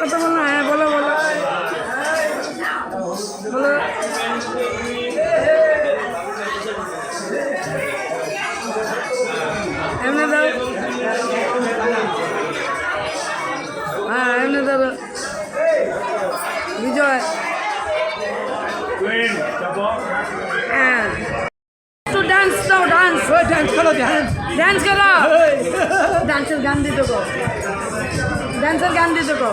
কথা বলো হ্যাঁ বলো বলো। বলো। এমনি দাও। হ্যাঁ এমনি দাও। বিজয়। হ্যাঁ। একটু ডান্স দাও ডান্স ডান্স করো ডান্স ডান্স করো। ডান্সের গান দিতে কো ডান্সের গান দিতে কো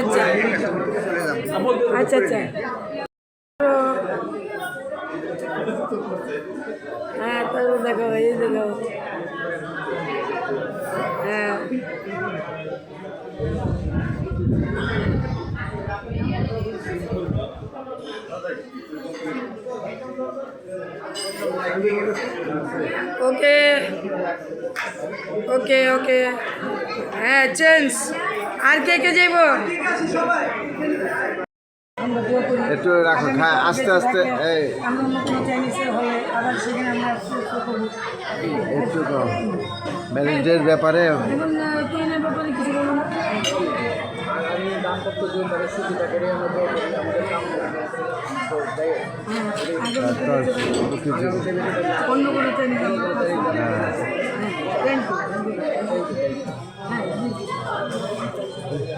আচ্ছা। আচ্ছা আচ্ছা। হ্যাঁ তারপর দেখো এই দেখো। হ্যাঁ। ওকে ওকে ওকে হ্যাঁ চেঞ্জ আর কে কে যাইব? একটু রাখো খা আস্তে আস্তে এই। একটু ম্যারেজের ব্যাপারে। ব্যাপারে কিছু না আমি দাম্পত্য জীবনটাকে সুবিধা করে আমাদের আমাদের কাম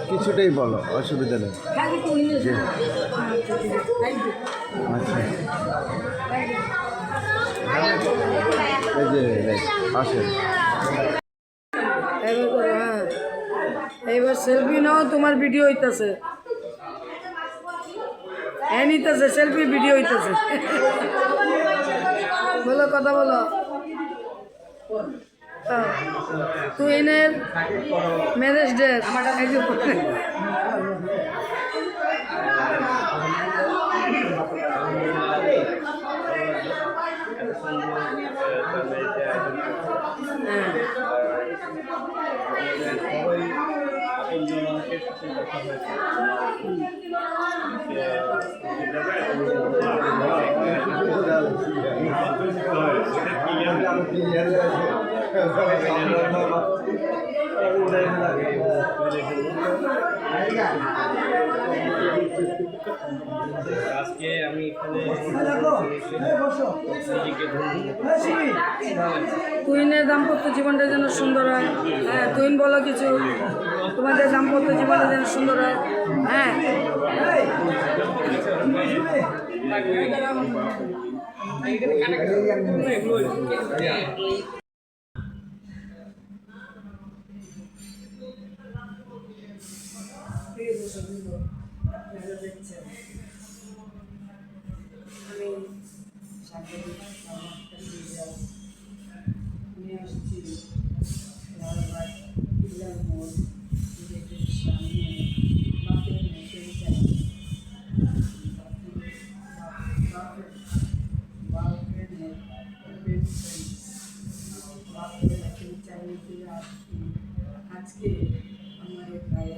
কিছুটাই বলো অসুবিধা নেই আচ্ছা আসেন। এইবার সেলফি নাও, তোমার ভিডিও হইতাছে। হ্যাঁ সেলফি ভিডিও হইতাছে। বলো, কথা বলো। তুই এনের ম্যারেজ ডেট হ্যাঁ। আজকে আমি এখানে তুইনের দাম্পত্য জীবনটা যেন সুন্দর হয়। হ্যাঁ তুইন বলো কিছু। তোমাদের দাম্পত্য জীবনটা যেন সুন্দর হয়। হ্যাঁ। আমি আজকে আমার গায়ে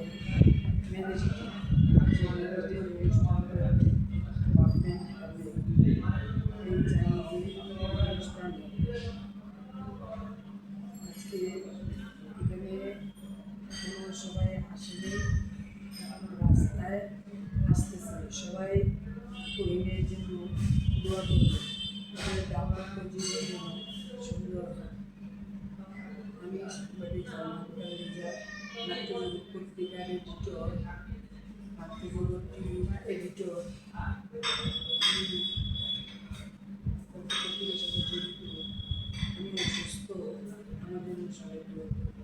ম্যানেজার যে ম্যানেজার বাপের হবে এই চাইনিজে অনুষ্ঠানে আজকে এখানে সবাই এখন রাস্তায় আসতেছে সবাই কহিনের জন্য দোয়া করবে সুন্দর পত্রিকার এডিটর নাট্যজগৎ এডিটর আমি অসুস্থ আমাদের সবাই দোয়া করবে।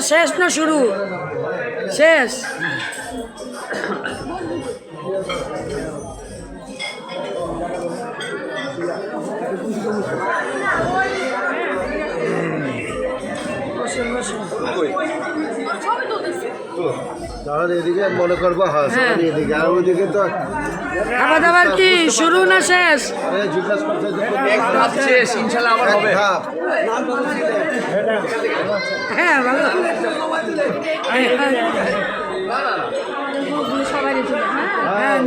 শেষ না শুরু? শেষ? বসুন বসুন তখন এদিকে মনে করব হ্যাঁ এদিকে। আর ওইদিকে তো খাবার দাবার কি? শুরু না শেষ? এ, জিজ্ঞাসা করছে যে এক ধাপ শেষ ইনশাল্লাহ আবার হবে। হ্যাঁ ভালো। হ্যাঁ, হ্যাঁ। হ্যাঁ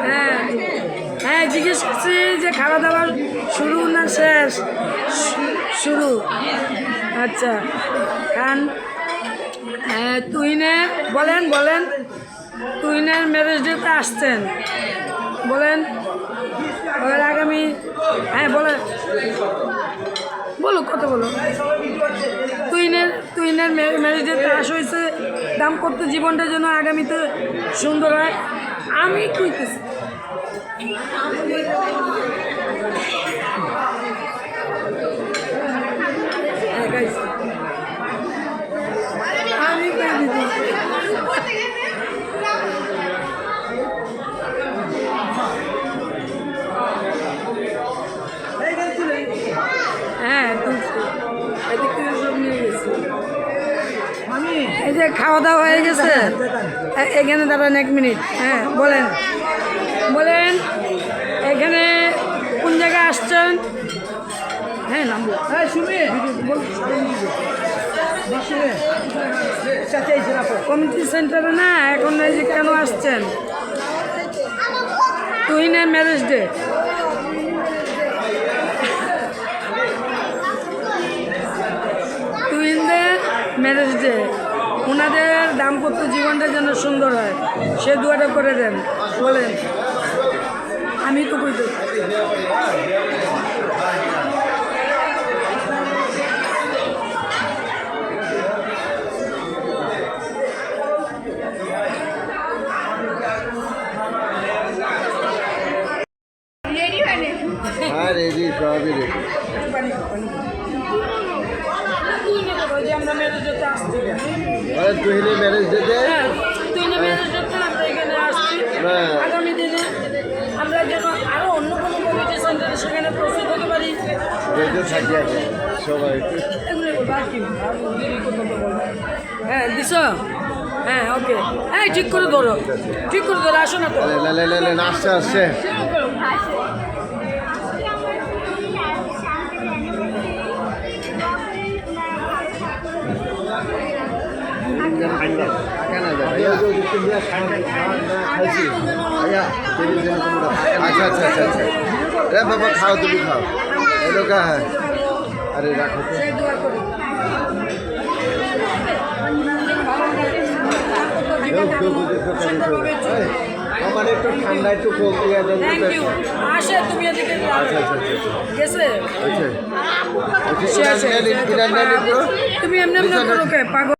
হ্যাঁ, জিজ্ঞেস করছি যে খাওয়া দাওয়া শুরু না শেষ? শুরু। আচ্ছা খান হ্যাঁ তুইনে বলেন বলেন। তুইনের ম্যারেজ ডেতে আসছেন। বলেন। বলেন আগামী হ্যাঁ বলেন। বলো কত বলো তুইনের তুইনের ম্যারেজ ডেতে আস হয়েছে। করতে জীবনটা যেন আগামীতে সুন্দর হয়। আমি কইতেছি এই যে খাওয়া দাওয়া হয়ে গেছে। এ- এখানে দাঁড়ান এক মিনিট। হ্যাঁ বলেন। বলেন এখানে কোন জায়গায় আসছেন? হ্যাঁ নামবো হ্যাঁ শুনে কমিটি সেন্টারে না এখন এই যে কেন আসছেন? তুহিনের ম্যারেজ ডে তুহিনদের ম্যারেজ ডে ওনাদের দাম্পত্য জীবনটা যেন সুন্দর হয় সে দুয়াটা করে দেন। বলেন। আমি তো কইতে হ্যাঁ রেডি সবই রেডি তুহিনী ম্যারেজ ডেতে হ্যাঁ, তুই না ম্যারেজ ডেতে আমরা এখানে আসছি হ্যাঁ। আগামী দিনে আমরা যেন আরও অন্য কোনো কমিটি সেন্টারে সেখানে প্রস্তুত হতে পারি সবাই। হ্যাঁ দিস? হ্যাঁ ওকে। হ্যাঁ ঠিক করে ধরো। ঠিক করে ধরো আসো না তো। লে লে লে লে আসছে আসছে। আচ্ছা আচ্ছা আচ্ছা আচ্ছা। এ বাবা খাও তুমি খাও। এলো কা হ্যাঁ আরে রাখো তো। করি আমার একটু ঠান্ডা একটু কম দিয়ে দেন আসে তুমি এদিকে আচ্ছা আচ্ছা আচ্ছা গেছে? আচ্ছা তুমি এমনি এমনি করো কে পাগল।